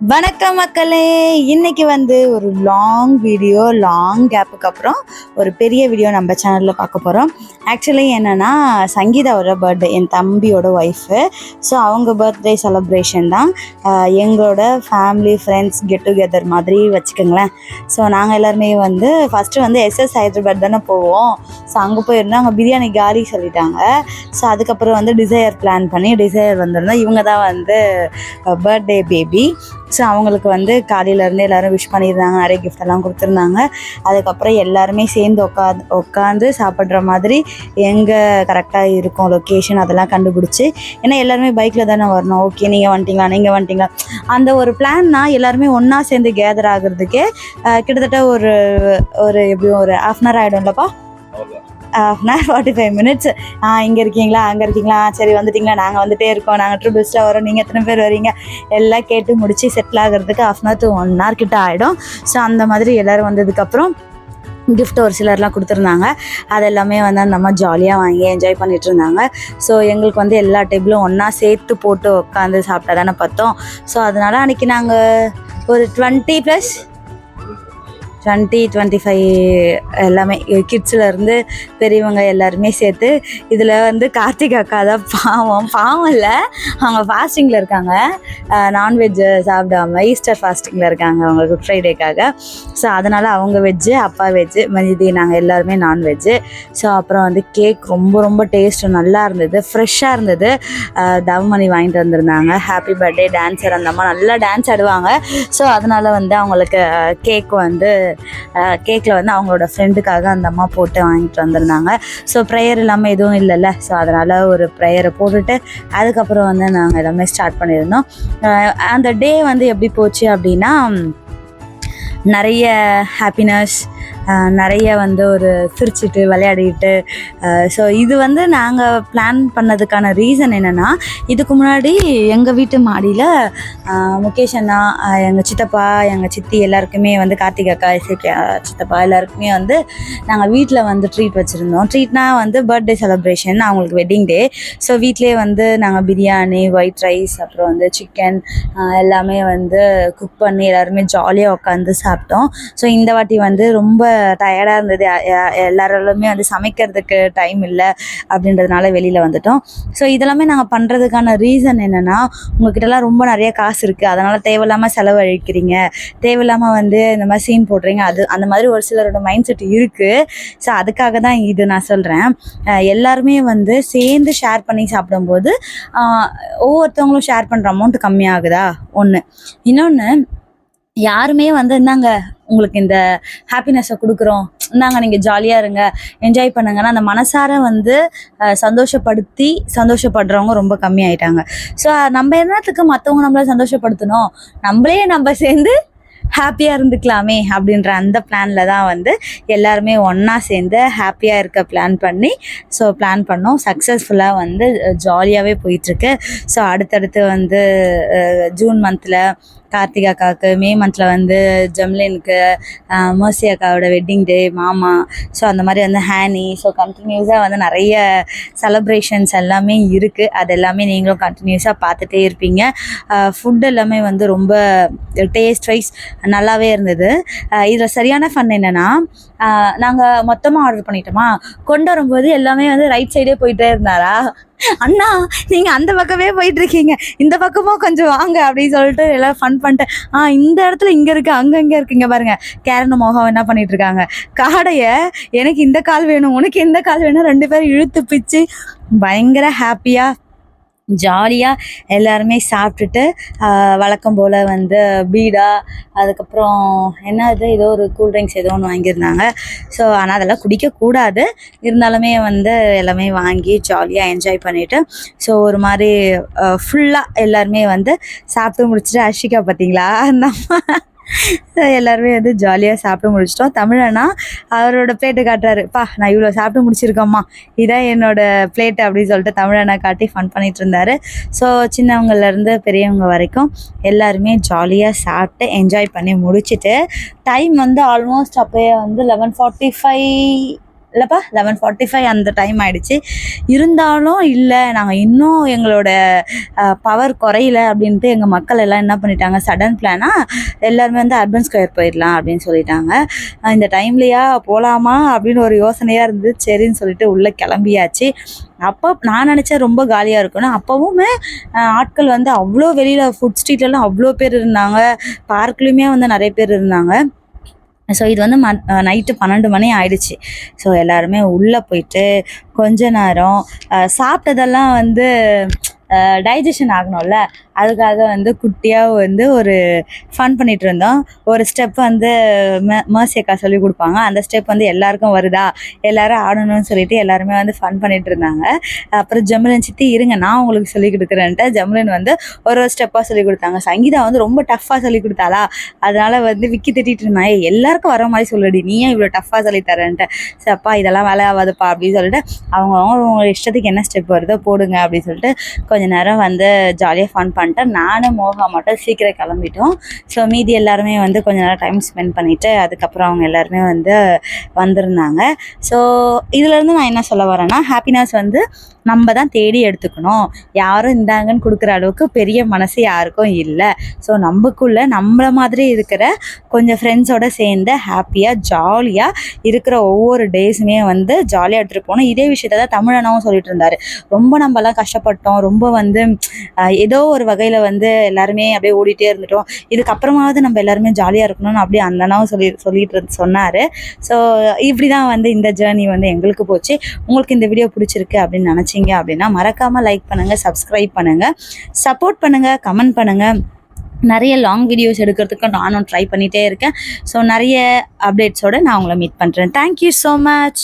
வணக்கம் மக்களே. இன்னைக்கு வந்து ஒரு லாங் வீடியோ லாங் கேப்புக்கு அப்புறம் ஒரு பெரிய வீடியோ நம்ம சேனலில் பார்க்க போகிறோம் ஆக்சுவலி என்னென்னா சங்கீதாவோட பர்த்டே என் தம்பியோட ஒய்ஃபு ஸோ அவங்க பர்த்டே செலப்ரேஷன் தான் எங்களோட ஃபேமிலி ஃப்ரெண்ட்ஸ் கெட் டுகெதர் மாதிரி வச்சுக்கோங்களேன். ஸோ நாங்கள் எல்லாருமே வந்து ஃபஸ்ட்டு வந்து எஸ்எஸ் ஹைதராபாத் தானே போவோம். ஸோ அங்கே போயிருந்தோம். அங்கே பிரியாணி காலி சொல்லிட்டாங்க. ஸோ அதுக்கப்புறம் வந்து டிசையர் பிளான் பண்ணி டிசையர் வந்திருந்தோம். இவங்க தான் வந்து பர்த்டே பேபி ஸோ அவங்களுக்கு வந்து காலையிலேருந்து எல்லாரும் விஷ் பண்ணியிருந்தாங்க நிறைய கிஃப்ட் எல்லாம் கொடுத்துருந்தாங்க. அதுக்கப்புறம் எல்லாருமே சேர்ந்து உட்காந்து உட்காந்து சாப்பிட்ற மாதிரி எங்கே கரெக்டாக இருக்கும் லொக்கேஷன் அதெல்லாம் கண்டுபிடிச்சி ஏன்னா எல்லாருமே பைக்கில் தானே வரணும். ஓகே நீங்கள் வந்துட்டீங்களா நீங்கள் வந்துட்டீங்களா? அந்த ஒரு பிளான்னா எல்லாருமே ஒன்றா சேர்ந்து கேதர் ஆகிறதுக்கே கிட்டத்தட்ட ஒரு ஒரு எப்படியும் ஒரு ஹாஃப் அன் ஹவர் ஆகிடும்லப்பா நான் ஃபார்ட்டி ஃபைவ் மினிட்ஸ் ஆ இங்கே இருக்கீங்களா? அங்கே இருக்கீங்களா? சரி வந்துட்டீங்களா? நாங்கள் வந்துட்டே இருக்கோம். நாங்கள் ட்ரிபிள்ஸில் வரோம். நீங்கள் எத்தனை பேர் வரீங்க? எல்லாம் கேட்டு முடித்து செட்டில் ஆகிறதுக்கு half an hour to one hour கிட்ட ஆகிடும் ஸோ அந்த மாதிரி எல்லோரும் வந்ததுக்கப்புறம் கிஃப்ட் ஒரு சிலர்லாம் கொடுத்துருந்தாங்க. அது எல்லாமே வந்து அந்த அம்மா ஜாலியாக வாங்கி என்ஜாய் பண்ணிட்டு இருந்தாங்க. ஸோ எங்களுக்கு வந்து எல்லா டேபிளும் ஒன்றா சேர்த்து போட்டு உட்காந்து சாப்பிட்டா தானே பார்த்தோம் ஸோ அதனால் அன்றைக்கி நாங்கள் ஒரு twenty plus twenty twenty five எல்லாமே கிட்ஸ்லேருந்து பெரியவங்க எல்லாருமே சேர்த்து இதில் வந்து கார்த்திக் அக்கா தான் பாவம். பாவம் இல்லை. அவங்க ஃபாஸ்டிங்கில் இருக்காங்க. நான்வெஜ் சாப்பிடாம ஈஸ்டர் ஃபாஸ்டிங்கில் இருக்காங்க அவங்க குட் ஃப்ரைடேக்காக ஸோ அதனால் அவங்க வெஜ்ஜு அப்பா வெஜ்ஜு மதியதி நாங்கள் எல்லாருமே நான்வெஜ்ஜு ஸோ அப்புறம் வந்து கேக் ரொம்ப ரொம்ப டேஸ்ட்டு நல்லா இருந்தது. ஃப்ரெஷ்ஷாக இருந்தது. தவமணி வாங்கிட்டு வந்திருந்தாங்க. ஹாப்பி பர்த்டே டான்ஸர் அந்த அம்மா நல்லா டான்ஸ் ஆடுவாங்க. ஸோ அதனால் வந்து அவங்களுக்கு கேக் வந்து கேக்கில் வந்து அவங்களோட ஃப்ரெண்டுக்காக அந்த அம்மா போட்டு வாங்கிட்டு வந்திருந்தாங்க. ஸோ ப்ரேயர் இல்லாமல் எதுவும் இல்லைல்ல. ஸோ அதனால் ஒரு ப்ரேயரை போட்டுட்டு அதுக்கப்புறம் வந்து நாங்கள் எல்லாமே ஸ்டார்ட் பண்ணியிருந்தோம். அந்த டே வந்து எப்படி போச்சு அப்படின்னா நிறைய ஹாப்பினஸ் நிறைய வந்து ஒரு சிரிச்சிட்டு விளையாடிட்டு ஸோ இது வந்து நாங்கள் பிளான் பண்ணதுக்கான ரீசன் என்னென்னா இதுக்கு முன்னாடி எங்கள் வீட்டு மாடியில் முகேஷ் அண்ணா எங்கள் சித்தப்பா எங்கள் சித்தி எல்லாருக்குமே வந்து கார்த்திக் அக்கா இசைக்கா சித்தப்பா எல்லாருக்குமே வந்து நாங்கள் வீட்டில் வந்து ட்ரீட் வச்சுருந்தோம். ட்ரீட்னா வந்து பர்த்டே செலப்ரேஷன் அவங்களுக்கு வெட்டிங் டே ஸோ வீட்டிலே வந்து நாங்கள் பிரியாணி ஒயிட் ரைஸ் அப்புறம் வந்து சிக்கன் எல்லாமே வந்து குக் பண்ணி எல்லாருமே ஜாலியாக உட்காந்து சாப்பிட்டோம். ஸோ இந்த வாட்டி வந்து ரொம்ப டயர்டாக இருந்தது. எல்லாராலுமே வந்து சமைக்கிறதுக்கு டைம் இல்லை அப்படின்றதுனால வெளியில் வந்துட்டோம். ஸோ இதெல்லாமே நாங்கள் பண்ணுறதுக்கான ரீசன் என்னென்னா உங்ககிட்டலாம் ரொம்ப நிறைய காசு இருக்குது அதனால் தேவையில்லாமல் செலவழிக்கிறீங்க. தேவையில்லாமல் வந்து இந்த மாதிரி சீன் போடுறீங்க. அது அந்த மாதிரி ஒரு சிலரோட மைண்ட் செட் இருக்குது ஸோ அதுக்காக தான் இது நான் சொல்கிறேன் எல்லாருமே வந்து சேர்ந்து ஷேர் பண்ணி சாப்பிடும்போது ஒவ்வொருத்தவங்களும் ஷேர் பண்ணுற அமௌண்ட் கம்மியாகுதா? ஒன்று இன்னொன்று யாருமே வந்து இந்தாங்க உங்களுக்கு இந்த ஹாப்பினஸை கொடுக்குறோம். இந்தாங்க நீங்கள் ஜாலியாக இருங்க என்ஜாய் பண்ணுங்கன்னா அந்த மனசார வந்து சந்தோஷப்படுத்தி சந்தோஷப்படுறவங்க ரொம்ப கம்மியாயிட்டாங்க. ஸோ நம்ம என்னத்துக்கு மற்றவங்க நம்மளை சந்தோஷப்படுத்தணும்? நம்மளே நம்ம சேர்ந்து ஹாப்பியாக இருந்துக்கலாமே அப்படின்ற அந்த பிளானில் தான் வந்து எல்லாருமே ஒன்றா சேர்ந்து ஹாப்பியாக இருக்க பிளான் பண்ணி ஸோ பிளான் பண்ணோம். சக்ஸஸ்ஃபுல்லாக வந்து ஜாலியாகவே போயிட்டுருக்கு. ஸோ அடுத்தடுத்து வந்து ஜூன் மந்தில் கார்த்திக் அக்காவுக்கு மே மந்தில் வந்து ஜம்லினுக்கு மோசி அக்காவோட வெட்டிங் டே மாமா. ஸோ அந்த மாதிரி வந்து ஹேனி. ஸோ கண்டினியூஸாக வந்து நிறைய செலப்ரேஷன்ஸ் எல்லாமே இருக்குது அது எல்லாமே நீங்களும் கண்டினியூஸாக பார்த்துட்டே இருப்பீங்க. ஃபுட் எல்லாமே வந்து ரொம்ப டேஸ்ட் வைஸ் நல்லாவே இருந்தது. இதில் சரியான ஃபன் என்னென்னா நாங்கள் மொத்தமாக ஆர்டர் பண்ணிட்டோமா? கொண்டு வரும்போது எல்லாமே வந்து ரைட் சைடே போயிட்டே இருந்தாரா? அண்ணா நீங்கள் அந்த பக்கமே போயிட்டு இருக்கீங்க இந்த பக்கமும் கொஞ்சம் வாங்க அப்படின்னு சொல்லிட்டு எல்லாம் ஃபன் பண்ணிட்டு ஆ இந்த இடத்துல இங்கே இருக்கு அங்க இங்க இருக்குங்க பாருங்க. கேரன் மோகம் என்ன பண்ணிட்டு இருக்காங்க காடையை எனக்கு இந்த கால் வேணும் உனக்கு இந்த கால் வேணும் ரெண்டு பேரும் இழுத்து பிச்சு பயங்கர ஹாப்பியாக ஜாலியாக எல்லாருமே சாப்பிட்டுட்டு வழக்கம் போல் வந்து பீடா அதுக்கப்புறம் என்ன இது ஏதோ ஒரு கூல் ட்ரிங்க்ஸ் ஏதோ ஒன்று வாங்கியிருந்தாங்க. ஸோ ஆனால் அதெல்லாம் குடிக்கக்கூடாது இருந்தாலுமே வந்து எல்லாமே வாங்கி ஜாலியாக என்ஜாய் பண்ணிவிட்டு ஸோ ஒரு மாதிரி ஃபுல்லாக எல்லாருமே வந்து சாப்பிட்டு முடிச்சுட்டு அஷிகா பார்த்தீங்களா? அந்த அம்மா எல்லாருமே வந்து ஜாலியாக சாப்பிட்டு முடிச்சிட்டோம். தமிழனா அவரோட பிளேட்டு காட்டுறாரு. பா நான் இவ்வளோ சாப்பிட்டு முடிச்சிருக்கோம்மா. இதான் என்னோட பிளேட் அப்படின்னு சொல்லிட்டு தமிழனா காட்டி ஃபன் பண்ணிட்டு இருந்தாரு. ஸோ சின்னவங்கலேருந்து பெரியவங்க வரைக்கும் எல்லாருமே ஜாலியாக சாப்பிட்டு என்ஜாய் பண்ணி முடிச்சுட்டு டைம் வந்து ஆல்மோஸ்ட் அப்போயே வந்து லெவன் ஃபார்ட்டி ஃபைவ் இல்லைப்பா லெவன் ஃபார்ட்டி ஃபைவ் அந்த டைம் ஆயிடுச்சு. இருந்தாலும் இல்லை நாங்கள் இன்னும் எங்களோட பவர் குறையில அப்படின்ட்டு எங்கள் மக்கள் எல்லாம் என்ன பண்ணிட்டாங்க சடன் பிளானாக எல்லாருமே வந்து அர்பன் ஸ்கொயர் போயிடலாம் அப்படின்னு சொல்லிட்டாங்க. இந்த டைம்லையா போகலாமா அப்படின்னு ஒரு யோசனையாக இருந்து சரின்னு சொல்லிட்டு உள்ளே கிளம்பியாச்சு. அப்போ நான் நினச்சேன் ரொம்ப காலியாக இருக்கணும் அப்போவுமே ஆட்கள் வந்து அவ்வளோ வெளியில் ஃபுட் ஸ்ட்ரீட்லலாம் அவ்வளோ பேர் இருந்தாங்க. பார்க்லேயுமே வந்து நிறைய பேர் இருந்தாங்க. ஸோ இது வந்து ம நைட்டு பன்னெண்டு மணி ஆயிடுச்சு. ஸோ எல்லாருமே உள்ளே போயிட்டு கொஞ்ச நேரம் சாப்பிட்டதெல்லாம் வந்து டைஜஷன் ஆகணும்ல. அதுக்காக வந்து குட்டியாக வந்து ஒரு ஃபன் பண்ணிட்டு இருந்தோம். ஒரு ஸ்டெப் வந்து மேசியக்கா சொல்லி கொடுப்பாங்க. அந்த ஸ்டெப் வந்து எல்லாருக்கும் வருதா? எல்லாரும் ஆடணும்னு சொல்லிட்டு எல்லாருமே வந்து ஃபன் பண்ணிட்டு இருந்தாங்க. அப்புறம் ஜமுலன் சித்தி இருங்க நான் உங்களுக்கு சொல்லி கொடுக்குறேன்ட்டு ஜமுலன் வந்து ஒரு ஒரு ஸ்டெப்பாக சொல்லி கொடுத்தாங்க. சங்கீதா வந்து ரொம்ப டஃப்பாக சொல்லி கொடுத்தாளா? அதனால வந்து விக்கி திட்டிட்டு இருந்தாங்க எல்லாருக்கும் வர மாதிரி சொல்லுடி. நீ ஏன் இவ்வளோ டஃப்பாக சொல்லி தரேன்ட்டு? சப்பா இதெல்லாம் வேலை ஆகாதுப்பா அப்படின்னு சொல்லிட்டு அவங்க அவங்க இஷ்டத்துக்கு என்ன ஸ்டெப் வருதோ போடுங்க. அப்படின்னு சொல்லிட்டு கொஞ்ச நேரம் வந்து ஜாலியாக ஃபன் பண்ணிட்டு நானும் மோகா மட்டும் சீக்கிரம் கிளம்பிட்டோம். ஸோ மீதி எல்லாருமே வந்து கொஞ்ச நேரம் டைம் ஸ்பெண்ட் பண்ணிவிட்டு அதுக்கப்புறம் அவங்க எல்லாருமே வந்து வந்திருந்தாங்க. ஸோ இதுலேருந்து நான் என்ன சொல்ல வரேன்னா ஹாப்பினஸ் வந்து நம்ம தான் தேடி எடுத்துக்கணும். யாரும் இந்தாங்கன்னு கொடுக்குற அளவுக்கு பெரிய மனசு யாருக்கும் இல்லை. ஸோ நமக்குள்ள நம்மளை மாதிரி இருக்கிற கொஞ்சம் ஃப்ரெண்ட்ஸோட சேர்ந்து ஹாப்பியாக ஜாலியாக இருக்கிற ஒவ்வொரு டேஸுமே வந்து ஜாலியாக எடுத்துகிட்டு போகணும். இதே விஷயத்த தான் தமிழனாவும் சொல்லிட்டு இருந்தார். ரொம்ப நம்மலாம் கஷ்டப்பட்டோம். ரொம்ப வந்து ஏதோ ஒரு வகையில் வந்து எல்லாருமே அப்படியே ஓடிட்டே இருந்துட்டோம். இதுக்கப்புறமாவது நம்ம எல்லாருமே ஜாலியாக இருக்கணும்னு அப்படியே அந்த அண்ணாவும் சொல்லி சொல்லிட்டு இருந்து சொன்னார். ஸோ இப்படி தான் வந்து இந்த ஜேர்னி வந்து எங்களுக்கு போச்சு. உங்களுக்கு இந்த வீடியோ பிடிச்சிருக்கு அப்படின்னு நினச்சி நினச்சிங்க அப்படின்னா மறக்காமல் லைக் பண்ணுங்கள் சப்ஸ்கிரைப் பண்ணுங்கள் சப்போர்ட் பண்ணுங்கள் கமெண்ட் பண்ணுங்கள் நிறைய லாங் வீடியோஸ் எடுக்கிறதுக்கு நானும் ட்ரை பண்ணிகிட்டே இருக்கேன். ஸோ நிறைய அப்டேட்ஸோடு நான் உங்களை மீட் பண்ணுறேன் தேங்க்யூ ஸோ மச்